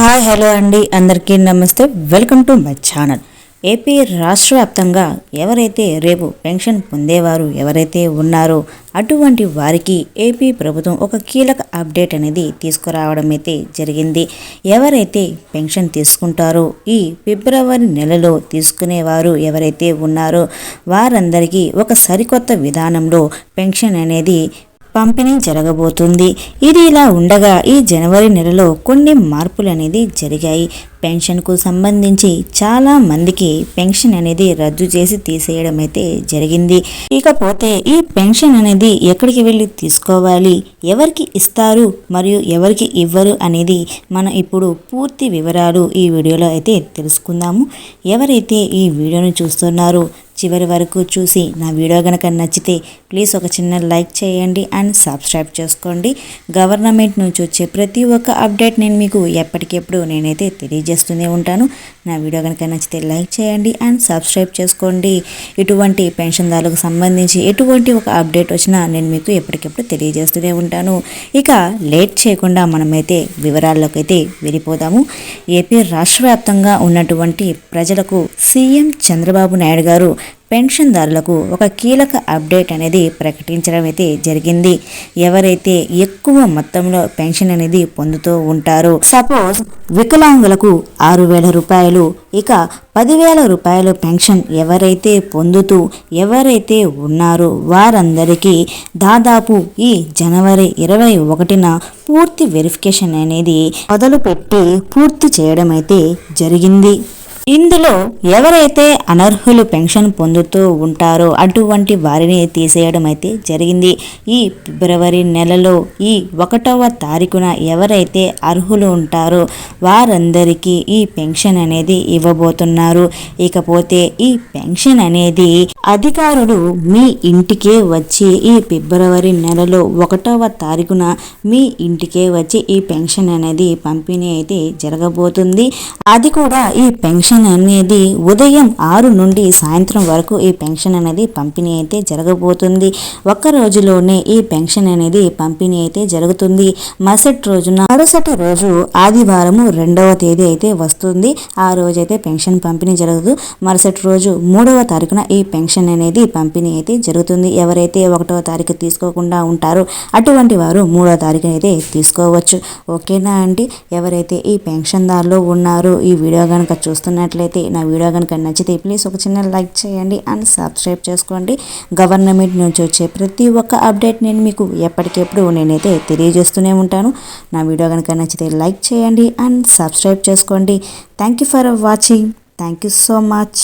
Hi hello అండి. అందరికీ నమస్తే. Welcome to my channel. AP రాష్ట్ర వ్యాప్తంగా ఎవరైతే రేపు పెన్షన్ పొందేవారు ఎవరైతే ఉన్నారో అటువంటి వారికి ఏపీ ప్రభుత్వం ఒక కీలక అప్డేట్ అనేది తీసుకురావడం అయితే జరిగింది. ఎవరైతే పెన్షన్ తీసుకుంటారో ఈ ఫిబ్రవరి నెలలో తీసుకునేవారు ఎవరైతే ఉన్నారో వారందరికీ ఒక సరికొత్త విధానంలో పెన్షన్ అనేది పంపిణీ జరగబోతుంది. ఇది ఇలా ఉండగా ఈ జనవరి నెలలో కొన్ని మార్పులు అనేది జరిగాయి. పెన్షన్కు సంబంధించి చాలా మందికి పెన్షన్ అనేది రద్దు చేసి తీసేయడం అయితే జరిగింది. ఇకపోతే ఈ పెన్షన్ అనేది ఎక్కడికి వెళ్ళి తీసుకోవాలి? ఎవరికి ఇస్తారు? మరియు ఎవరికి ఇవ్వరు? అనేది మనం ఇప్పుడు పూర్తి వివరాలు ఈ వీడియోలో అయితే తెలుసుకుందాము. ఎవరైతే ఈ వీడియోను చూస్తున్నారో చివరి వరకు చూసి నా వీడియో కనుక నచ్చితే ప్లీజ్ ఒక చిన్న లైక్ చేయండి అండ్ సబ్స్క్రైబ్ చేసుకోండి. గవర్నమెంట్ నుంచి వచ్చే ప్రతి ఒక్క అప్డేట్ నేను మీకు ఎప్పటికెప్పుడు నేనైతే తెలియజేస్తూనే ఉంటాను. నా వీడియో కనుక నచ్చితే లైక్ చేయండి అండ్ సబ్స్క్రైబ్ చేసుకోండి. ఇటువంటి పెన్షన్దారులకు సంబంధించి ఎటువంటి ఒక అప్డేట్ వచ్చినా నేను మీకు ఎప్పటికెప్పుడు తెలియజేస్తూనే ఉంటాను. ఇక లేట్ చేయకుండా మనమైతే వివరాల్లోకి అయితే వెళ్ళిపోదాము. ఏపీ రాష్ట్ర వ్యాప్తంగా ఉన్నటువంటి ప్రజలకు సీఎం చంద్రబాబు నాయుడు గారు పెన్షన్దారులకు ఒక కీలక అప్డేట్ అనేది ప్రకటించడం అయితే జరిగింది. ఎవరైతే ఎక్కువ మొత్తంలో పెన్షన్ అనేది పొందుతూ ఉంటారో సపోజ్ వికలాంగులకు ఆరు వేల రూపాయలు ఇక పదివేల రూపాయలు పెన్షన్ ఎవరైతే పొందుతూ ఎవరైతే ఉన్నారో వారందరికీ దాదాపు ఈ జనవరి ఇరవై ఒకటిన పూర్తి వెరిఫికేషన్ అనేది మొదలుపెట్టి పూర్తి చేయడం అయితే జరిగింది. ఇందులో ఎవరైతే అనర్హులు పెన్షన్ పొందుతూ ఉంటారో అటువంటి వారిని తీసేయడం అయితే జరిగింది. ఈ ఫిబ్రవరి నెలలో ఈ ఒకటవ తారీఖున ఎవరైతే అర్హులు ఉంటారో వారందరికీ ఈ పెన్షన్ అనేది ఇవ్వబోతున్నారు. ఇకపోతే ఈ పెన్షన్ అనేది అధికారులు మీ ఇంటికే వచ్చి ఈ ఫిబ్రవరి నెలలో ఒకటవ తారీఖున మీ ఇంటికే వచ్చి ఈ పెన్షన్ అనేది పంపిణీ అయితే జరగబోతుంది. అది కూడా ఈ పెన్షన్ అనేది ఉదయం ఆరు నుండి సాయంత్రం వరకు ఈ పెన్షన్ అనేది పంపిణీ అయితే జరగబోతుంది. ఒక్క రోజులోనే ఈ పెన్షన్ అనేది పంపిణీ అయితే జరుగుతుంది. మరుసటి రోజున మరుసటి రోజు ఆదివారము రెండవ తేదీ అయితే వస్తుంది. ఆ రోజైతే పెన్షన్ పంపిణీ జరగదు. మరుసటి రోజు మూడవ తారీఖున ఈ పెన్షన్ అనేది పంపిణీ అయితే జరుగుతుంది. ఎవరైతే ఒకటవ తారీఖు తీసుకోకుండా ఉంటారో అటువంటి వారు మూడవ తారీఖున అయితే తీసుకోవచ్చు. ఓకేనా అండి? ఎవరైతే ఈ పెన్షన్దారులు ఉన్నారో ఈ వీడియో కనుక నచ్చినట్లయితే నా వీడియో కనుక నచ్చితే ప్లీజ్ ఒక చిన్న లైక్ చేయండి అండ్ సబ్స్క్రైబ్ చేసుకోండి. గవర్నమెంట్ నుంచి వచ్చే ప్రతి ఒక్క అప్డేట్ నేను మీకు ఎప్పటికెప్పుడు నేనైతే తెలియజేస్తూనే ఉంటాను. నా వీడియో కనుక నచ్చితే లైక్ చేయండి అండ్ సబ్స్క్రైబ్ చేసుకోండి. Thank you for watching thank you so much